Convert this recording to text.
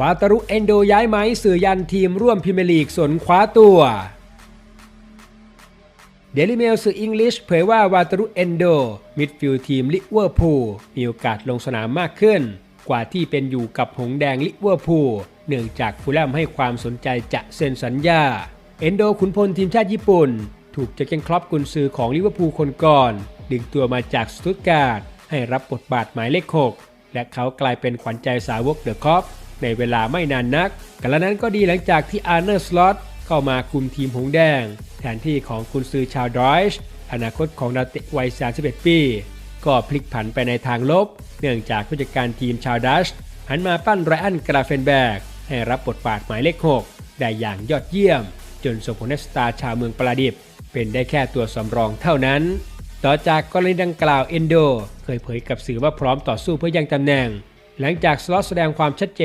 วาตารุเอนโดย้ายไหมสื่อยันทีมร่วมพรีเมียร์ลีกสนคว้าตัวเดลิเมลสื่ออังกฤษเผยว่าวาตารุเอนโดมิดฟิลด์ทีมลิเวอร์พูลมีโอกาสลงสนามมากขึ้น กว่าที่เป็นอยู่กับหงแดงลิเวอร์พูลเนื่องจากฟูลแลมให้ความสนใจจะเซ็นสัญญา เอนโดขุนพลทีมชาติญี่ปุ่น ถูกเจะเกนคลอปกุนซือของลิเวอร์พูลคนก่อน ดึงตัวมาจากสตุตการ์ดให้รับบทบาทหมายเลข 6 และเขากลายเป็นขวัญใจสาวกเดอะคอป ในเวลาไม่นานนักกันล้วนั้นก็ดีหลังจากที่อาร์เนอร์สล็อตเข้ามาคุมทีมหงแดง แทนที่ของกุนซือชาวดอยช์อนาคตของดาวเตะวัย 31 ปี ก็พลิกผันไปในทางลบ เนื่องจากผู้จัดการทีมชาวดัชหันมาปั้นไรอันกราเฟนแบก ให้รับบทบาทหมายเลข 6 ได้อย่างยอดเยี่ยม จนส่งผลให้สตาร์ชาวเมืองปราดิบ เป็นได้แค่ตัวสำรองเท่านั้น ต่อจากกรณีดังกล่าวเอนโด เคยเผยกับสื่อว่าพร้อมต่อสู้เพื่อยังตำแหน่ง หลังจากสล็อตแสดงความชัดเจน